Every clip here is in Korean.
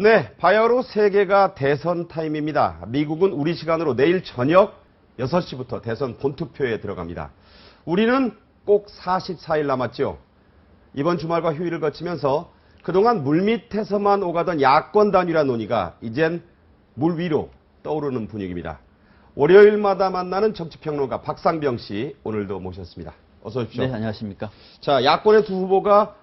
네, 바야흐로 세계가 대선 타임입니다. 미국은 우리 시간으로 내일 저녁 6시부터 대선 본투표에 들어갑니다. 우리는 꼭 44일 남았죠. 이번 주말과 휴일을 거치면서 그동안 물밑에서만 오가던 야권 단일화 논의가 이젠 물 위로 떠오르는 분위기입니다. 월요일마다 만나는 정치평론가 박상병 씨 오늘도 모셨습니다. 어서 오십시오. 네, 안녕하십니까. 자, 야권의 두 후보가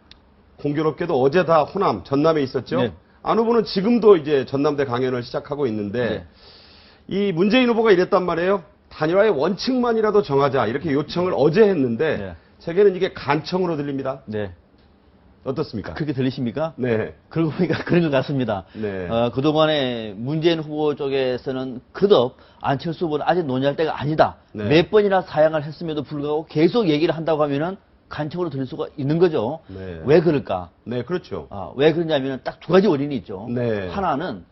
공교롭게도 어제 다 호남, 전남에 있었죠. 네. 안 후보는 지금도 이제 전남대 강연을 시작하고 있는데 이 문재인 후보가 이랬단 말이에요. 단일화의 원칙만이라도 정하자 이렇게 요청을 어제 했는데 네. 세계는 이게 간청으로 들립니다. 네. 어떻습니까? 그렇게 들리십니까? 네. 그러고 보니까 그런 것 같습니다. 네. 어, 그동안에 문재인 후보 쪽에서는 그덕 안철수 후보는 아직 논의할 때가 아니다. 네. 몇 번이나 사양을 했음에도 불구하고 계속 얘기를 한다고 하면은 간청으로 들릴 수가 있는 거죠. 네. 왜 그럴까? 네, 그렇죠. 아, 왜 그러냐면은 딱두 가지 원인이 있죠. 네. 하나는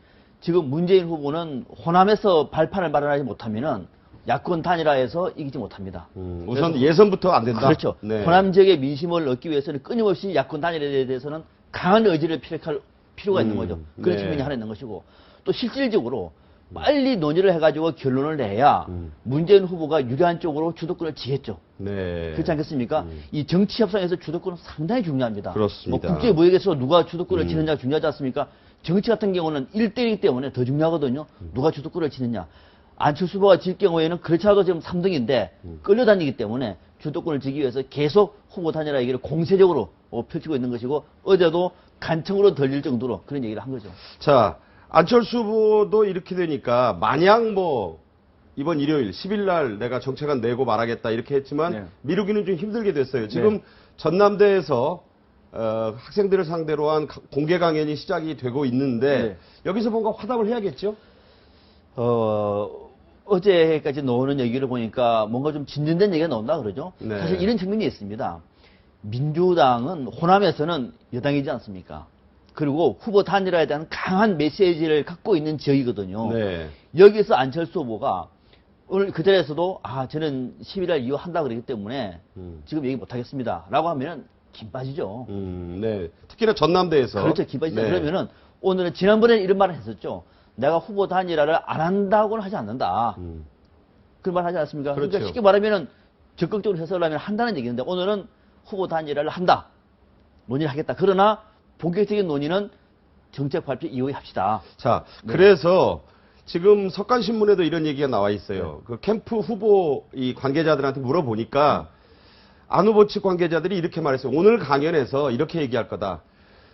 지금 문재인 후보는 호남에서 발판을 마련하지 못하면은 야권 단일화에서 이기지 못합니다. 음, 우선 예선부터 안 된다. 그렇죠. 네. 호남 지역의 민심을 얻기 위해서는 끊임없이 야권 단일에 대해서는 강한 의지를 피력할 필요가 있는 음, 거죠. 그런 네. 측면이 하나 있는 것이고 또 실질적으로 빨리 논의를 해가지고 결론을 내야 음. 문재인 후보가 유리한 쪽으로 주도권을 지겠죠. 네. 그렇지 않겠습니까? 이 정치 협상에서 주도권은 상당히 중요합니다. 그렇습니다. 뭐 국제 무역에서 누가 주도권을 음. 지느냐 중요하지 않습니까? 정치 같은 경우는 1대1이기 때문에 더 중요하거든요. 음. 누가 주도권을 지느냐. 안철수 후보가 질 경우에는 그렇지 않아도 지금 3등인데 음. 끌려다니기 때문에 주도권을 지기 위해서 계속 후보 단일화 얘기를 공세적으로 어, 펼치고 있는 것이고 어제도 간청으로 들릴 정도로 그런 얘기를 한 거죠. 자, 안철수 후보도 이렇게 되니까 마냥 뭐 이번 일요일 10일 날 내가 정책안 내고 말하겠다 이렇게 했지만 네. 미루기는 좀 힘들게 됐어요. 지금 전남대에서 어, 학생들을 상대로 한 가- 공개 강연이 시작이 되고 있는데 네. 여기서 뭔가 화답을 해야겠죠? 어, 어제까지 나오는 얘기를 보니까 뭔가 좀 진전된 얘기가 나온다 그러죠. 네. 사실 이런 측면이 있습니다. 민주당은 호남에서는 여당이지 않습니까? 그리고 후보 단일화에 대한 강한 메시지를 갖고 있는 지역이거든요. 네. 여기서 안철수 후보가 오늘 그 자리에서도 아 저는 11월 이후 한다 그러기 때문에 음. 지금 얘기 못 하겠습니다. 라고 하면은 김 빠지죠. 음, 네. 특히나 전남대에서 그렇죠. 김 빠지죠. 네. 그러면은 오늘은 지난번에 이런 말을 했었죠. 내가 후보 단일화를 안 한다고는 하지 않는다. 음, 그런 말 하지 않습니까? 그러니까 그렇죠. 쉽게 말하면은 적극적으로 해석을 하면 한다는 얘기인데 오늘은 후보 단일화를 한다. 논의를 하겠다. 그러나 본격적인 논의는 정책 발표 이후에 합시다. 자, 네. 그래서 지금 석간신문에도 이런 얘기가 나와 있어요. 네. 그 캠프 후보 이 관계자들한테 물어보니까 안 후보 측 관계자들이 이렇게 말했어요. 오늘 강연에서 이렇게 얘기할 거다.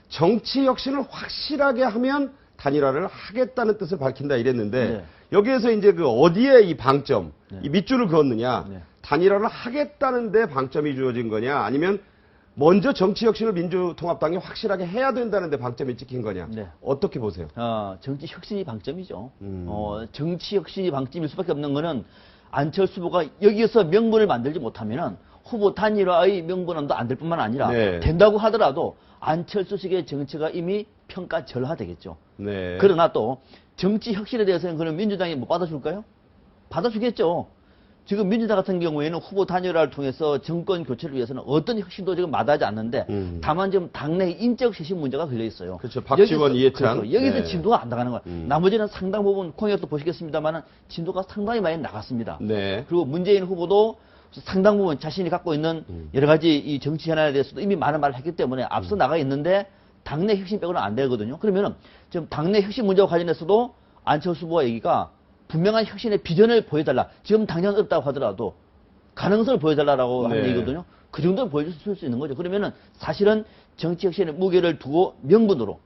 정치 혁신을 확실하게 하면 단일화를 하겠다는 뜻을 밝힌다 이랬는데 네. 여기에서 이제 그 어디에 이 방점, 네. 이 밑줄을 그었느냐, 네. 단일화를 하겠다는데 방점이 주어진 거냐, 아니면 먼저 정치 혁신을 민주통합당이 확실하게 해야 된다는데 방점이 찍힌 거냐, 네. 어떻게 보세요? 어, 정치 혁신이 방점이죠. 음. 어, 정치 혁신이 방점일 수밖에 없는 거는 안철수 후보가 여기에서 명분을 만들지 못하면은 후보 단일화의 명분함도 안 될 뿐만 아니라 네. 된다고 하더라도 안철수식의 정치가 이미 평가 절하되겠죠. 네. 그러나 또 정치 혁신에 대해서는 그럼 민주당이 못 받아줄까요? 받아주겠죠. 지금 민주당 같은 경우에는 후보 단일화를 통해서 정권 교체를 위해서는 어떤 혁신도 지금 마다하지 않는데 음. 다만 지금 당내 인적 쇄신 문제가 걸려 있어요. 그렇죠. 박지원, 이해찬. 그렇죠. 여기서 네. 진도가 안 나가는 거예요. 음. 나머지는 상당 부분 공약도 보시겠습니다만은 진도가 상당히 많이 나갔습니다. 네. 그리고 문재인 후보도 상당 부분 자신이 갖고 있는 음. 여러 가지 이 정치 현안에 대해서도 이미 많은 말을 했기 때문에 앞서 나가 있는데 당내 혁신 빼고는 안 되거든요. 그러면은 지금 당내 혁신 문제와 관련해서도 안철수 후보가 얘기가 분명한 혁신의 비전을 보여달라. 지금 당장 어렵다고 하더라도 가능성을 보여달라고 하는 네. 얘기거든요. 그 정도는 보여줄 수 있는 거죠. 그러면은 사실은 정치 혁신의 무게를 두고 명분으로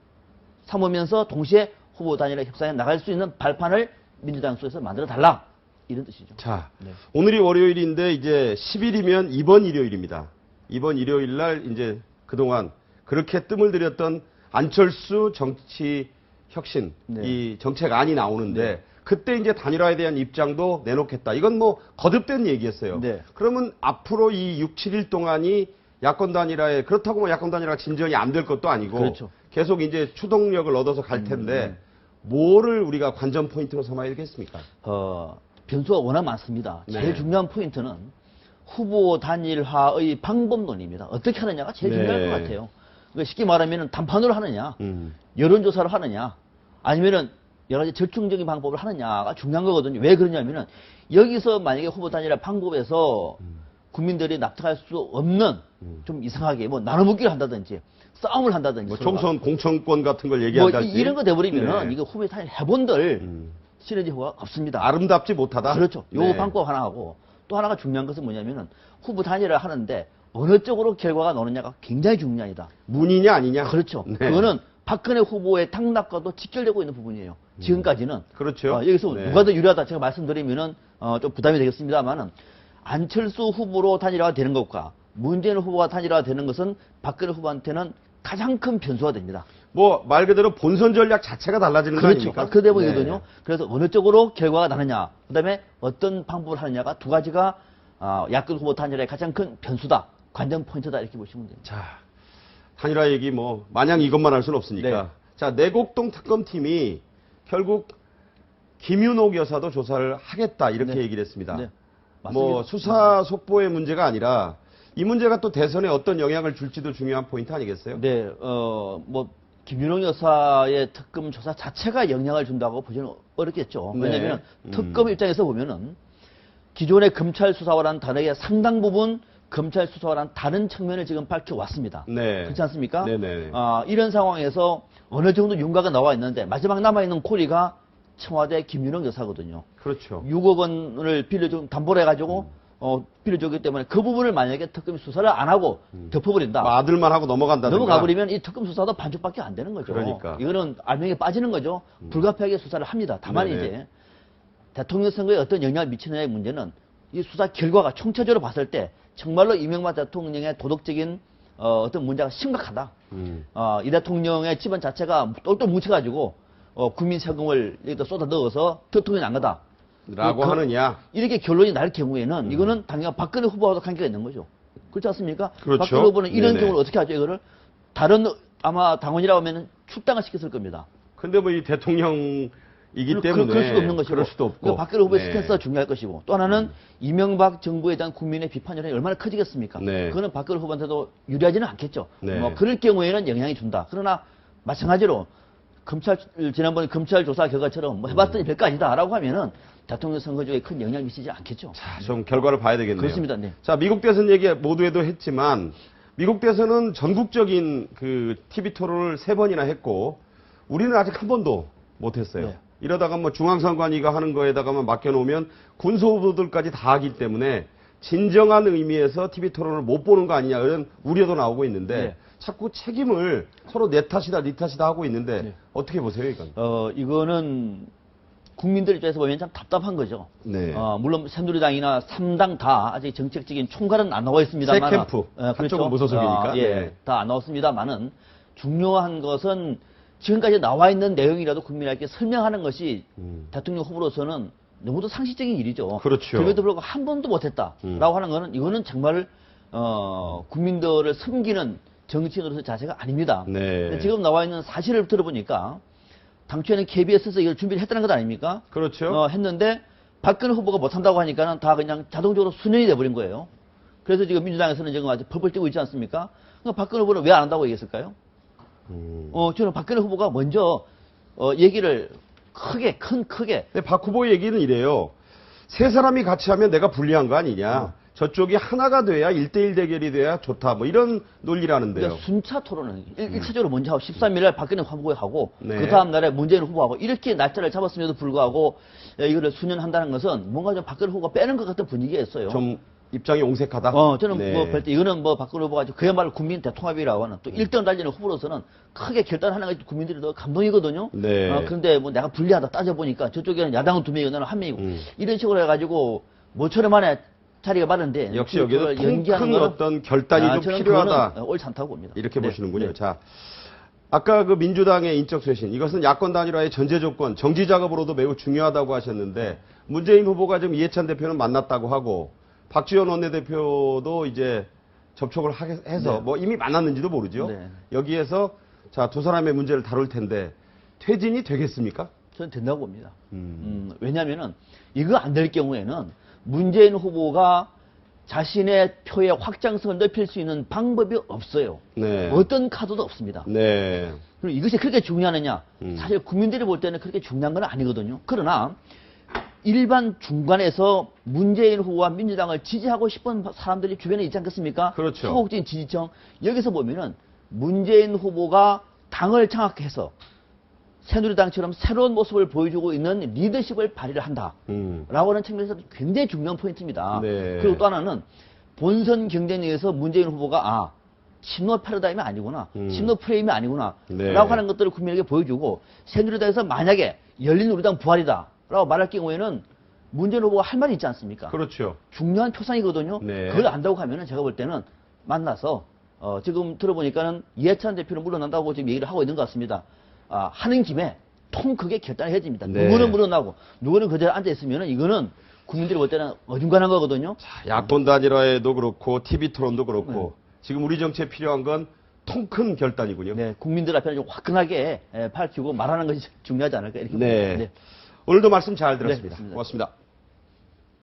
삼으면서 동시에 후보 단일화 협상에 나갈 수 있는 발판을 민주당 속에서 만들어 달라. 이런 뜻이죠. 자, 네. 오늘이 월요일인데 이제 10일이면 이번 일요일입니다. 이번 일요일 날 이제 그동안 그렇게 뜸을 들였던 안철수 정치 혁신 네. 이 정책안이 나오는데 네. 그때 이제 단일화에 대한 입장도 내놓겠다. 이건 뭐 거듭된 얘기였어요. 네. 그러면 앞으로 이 6, 7일 동안이 야권 단일화에 그렇다고 뭐 야권 단일화 진전이 안 될 것도 아니고 그렇죠. 음, 계속 이제 추동력을 얻어서 갈 텐데 뭐를 우리가 관전 포인트로 삼아야 되겠습니까? 어, 변수가 워낙 많습니다. 네. 제일 중요한 포인트는 후보 단일화의 방법론입니다. 어떻게 하느냐가 제일 네. 중요할 것 같아요. 그러니까 쉽게 말하면 단판으로 하느냐, 음. 여론조사를 하느냐, 아니면은 여러 가지 절충적인 방법을 하느냐가 중요한 거거든요. 왜 그러냐면은 여기서 만약에 후보 단일화 방법에서 국민들이 납득할 수 없는 좀 이상하게 뭐 나눠먹기를 한다든지 싸움을 한다든지 뭐. 총선 공천권 같은 걸뭐 얘기한다 이- 이런 거 돼버리면은 네. 이거 후보 단일 해본들 음. 시너지 효과가 없습니다. 아름답지 못하다. 그렇죠. 요 네. 방법 하나 하고 또 하나가 중요한 것은 뭐냐면은 후보 단일화를 하는데 어느 쪽으로 결과가 나오느냐가 굉장히 중요하다. 문이냐 아니냐. 그렇죠. 네. 그거는 박근혜 후보의 당락과도 직결되고 있는 부분이에요. 지금까지는. 그렇죠. 어, 여기서 네. 누가 더 유리하다 제가 말씀드리면은 어, 좀 부담이 되겠습니다만은 안철수 후보로 단일화가 되는 것과 문재인 후보가 단일화가 되는 것은 박근혜 후보한테는 가장 큰 변수가 됩니다. 뭐 말 그대로 본선 전략 자체가 달라지는 거 그렇죠. 아닙니까? 그 대목이거든요. 네. 그래서 어느 쪽으로 결과가 나느냐, 그 다음에 어떤 방법을 하느냐가 두 가지가 아, 야권 후보 단일화의 가장 큰 변수다. 관전 포인트다. 이렇게 보시면 됩니다. 자, 단일화 얘기 뭐 마냥 이것만 할 수는 없으니까. 네. 자, 내곡동 특검팀이 결국 김윤옥 여사도 조사를 하겠다 이렇게 네. 얘기를 했습니다. 네. 뭐 맞습니다. 수사 속보의 문제가 아니라 이 문제가 또 대선에 어떤 영향을 줄지도 중요한 포인트 아니겠어요? 네, 어, 뭐, 김윤홍 여사의 특검 조사 자체가 영향을 준다고 보기는 어렵겠죠. 네. 왜냐하면 음. 특검 입장에서 보면은 기존의 검찰 수사와는 다르게 상당 부분 검찰 수사와는 다른 측면을 지금 밝혀왔습니다. 네. 그렇지 않습니까? 네네. 아, 이런 상황에서 어느 정도 윤곽가 나와 있는데 마지막 남아있는 코리가 청와대 김윤홍 여사거든요. 그렇죠. 6억 원을 빌려준 담보를 해가지고 어, 빌려줬기 때문에 그 부분을 만약에 특검이 수사를 안 하고 덮어버린다. 뭐 아들만 하고 넘어간다든가. 넘어가버리면 이 특검 수사도 반쪽밖에 안 되는 거죠. 그러니까. 이거는 알맹이에 빠지는 거죠. 불가피하게 수사를 합니다. 다만 네네. 이제 대통령 선거에 어떤 영향을 미치느냐의 문제는 이 수사 결과가 총체적으로 봤을 때 정말로 이명박 대통령의 도덕적인 어, 어떤 문제가 심각하다. 음. 어, 이 대통령의 집안 자체가 똘똘 뭉쳐가지고 어, 국민 세금을 여기다 쏟아 넣어서 대통령이 안 가다. 라고 그- 하느냐. 이렇게 결론이 날 경우에는 이거는 당연히 박근혜 후보와도 관계가 있는 거죠. 그렇지 않습니까? 그렇죠. 박근혜 후보는 이런 네네. 경우를 어떻게 하죠? 이거를 다른 아마 당원이라고 하면 출당을 시켰을 겁니다. 근데 뭐 이 대통령 이기 그- 때문에 그 럴 수도 없는 것이고. 그럴 수도 없고. 그러니까 박근혜 후보의 네. 스탠스가 중요할 것이고 또 하나는 이명박 정부에 대한 국민의 비판이 얼마나 커지겠습니까? 네. 그거는 박근혜 후보한테도 유리하지는 않겠죠. 네. 뭐 그럴 경우에는 영향이 준다. 그러나 마찬가지로 검찰 지난번에 검찰 조사 결과처럼 뭐 해봤더니 음. 별거 아니다라고 하면은 대통령 선거 중에 큰 영향을 미치지 않겠죠. 자, 좀 결과를 봐야 되겠네요. 그렇습니다. 네. 자, 미국 대선 얘기 모두에도 했지만 미국 대선은 전국적인 그 TV 토론을 세 번이나 했고 우리는 아직 한 번도 못 했어요. 네. 이러다가 뭐 중앙선관위가 하는 거에다가만 맡겨놓으면 군소 후보들까지 다 하기 때문에 진정한 의미에서 TV 토론을 못 보는 거 아니냐 이런 우려도 나오고 있는데 네. 자꾸 책임을 서로 내 탓이다 네 탓이다 하고 있는데 네. 어떻게 보세요 이건? 어, 이거는 국민들 입장에서 보면 참 답답한 거죠. 네. 어, 물론 새누리당이나 삼당다 아직 정책적인 총괄은 안 나와 있습니다만. 세 캠프. 한쪽은 무소속이니까. 예, 네. 다안 나왔습니다만은 중요한 것은 지금까지 나와 있는 내용이라도 국민에게 설명하는 것이 음. 대통령 후보로서는 너무도 상식적인 일이죠. 그렇죠. 그럼에도 불구하고 한 번도 못했다라고 음. 하는 거는 이거는 정말 어, 국민들을 섬기는 정치인으로서 자세가 아닙니다. 네. 지금 나와 있는 사실을 들어보니까 당초에는 KBS에서 이걸 준비를 했다는 것 아닙니까? 그렇죠. 어, 했는데 박근혜 후보가 못한다고 하니까는 다 그냥 자동적으로 수년이 돼버린 거예요. 그래서 지금 민주당에서는 지금 아직 법을 띄고 있지 않습니까? 그러니까 박근혜 후보는 왜 안 한다고 얘기했을까요? 음. 어, 저는 박근혜 후보가 먼저 어, 얘기를 크게 큰 크게 근데 박 후보 얘기는 이래요. 세 사람이 같이 하면 내가 불리한 거 아니냐. 저쪽이 하나가 돼야 1대1 대결이 돼야 좋다. 뭐 이런 논리라는데요. 그러니까 순차 토론을 일 1차적으로 먼저 하고 13일 날 박근혜 후보하고 네. 그 다음 날에 문재인 후보하고 이렇게 날짜를 잡았음에도 불구하고 예, 이거를 수년한다는 것은 뭔가 좀 박근혜 후보가 빼는 것 같은 분위기였어요. 좀 입장이 옹색하다. 어, 저는 네. 뭐, 별때 이거는 뭐, 박근혜 후보가 그야말로 국민 대통합이라고 하는 또 1등 달리는 후보로서는 크게 결단하는 것이 국민들이 더 감동이거든요. 네. 어, 그런데 뭐 내가 불리하다 따져보니까 저쪽에는 야당은 두 명이고 나는 한 명이고 음. 이런 식으로 해가지고 모처럼 만에 자리가 많은데 역시 여기는 통 연기하는 어떤 결단이 아, 좀 필요하다. 그거는 옳지 않다고 봅니다. 이렇게 네. 보시는군요. 네. 자, 아까 그 민주당의 인적 쇄신 이것은 야권 단일화의 전제 조건, 정지 작업으로도 매우 중요하다고 하셨는데 문재인 후보가 지금 이해찬 대표는 만났다고 하고 박지원 원내대표도 이제 접촉을 하게- 해서 네. 뭐 이미 만났는지도 모르죠. 네. 여기에서 자 두 사람의 문제를 다룰 텐데 퇴진이 되겠습니까? 저는 된다고 봅니다. 음. 음, 왜냐면은 이거 안 될 경우에는 문재인 후보가 자신의 표의 확장성을 높일 수 있는 방법이 없어요. 네. 어떤 카드도 없습니다. 네. 그리고 이것이 그렇게 중요하느냐? 음. 사실 국민들이 볼 때는 그렇게 중요한 건 아니거든요. 그러나 일반 중간에서 문재인 후보와 민주당을 지지하고 싶은 사람들이 주변에 있지 않겠습니까? 그렇죠. 소극적인 지지층. 여기서 보면은 문재인 후보가 당을 장악해서 새누리당처럼 새로운 모습을 보여주고 있는 리더십을 발휘를 한다. 음. 라고 하는 측면에서 굉장히 중요한 포인트입니다. 네. 그리고 또 하나는 본선 경쟁에서 문재인 후보가 아, 친노 패러다임이 아니구나. 음. 친노 프레임이 아니구나. 네. 라고 하는 것들을 국민에게 보여주고 새누리당에서 만약에 열린 우리당 부활이다. 라고 말할 경우에는 문재인 후보가 할 말이 있지 않습니까? 그렇죠. 중요한 표상이거든요. 네. 그걸 안다고 하면은 제가 볼 때는 만나서 어, 지금 들어보니까는 이해찬 대표는 물러난다고 지금 얘기를 하고 있는 것 같습니다. 아, 하는 김에 통 크게 결단을 해야 됩니다. 네. 누구는 물러나고 누구는 그대로 앉아 있으면은 이거는 국민들이 볼 때는 어중간한 거거든요. 자, 야권 단일화에도 그렇고 TV 토론도 그렇고 네. 지금 우리 정치에 필요한 건 통 큰 결단이군요. 네, 국민들 앞에는 좀 화끈하게 에, 밝히고 말하는 것이 중요하지 않을까 이렇게 네. 봅니다. 오늘도 말씀 잘 들었습니다. 네. 고맙습니다.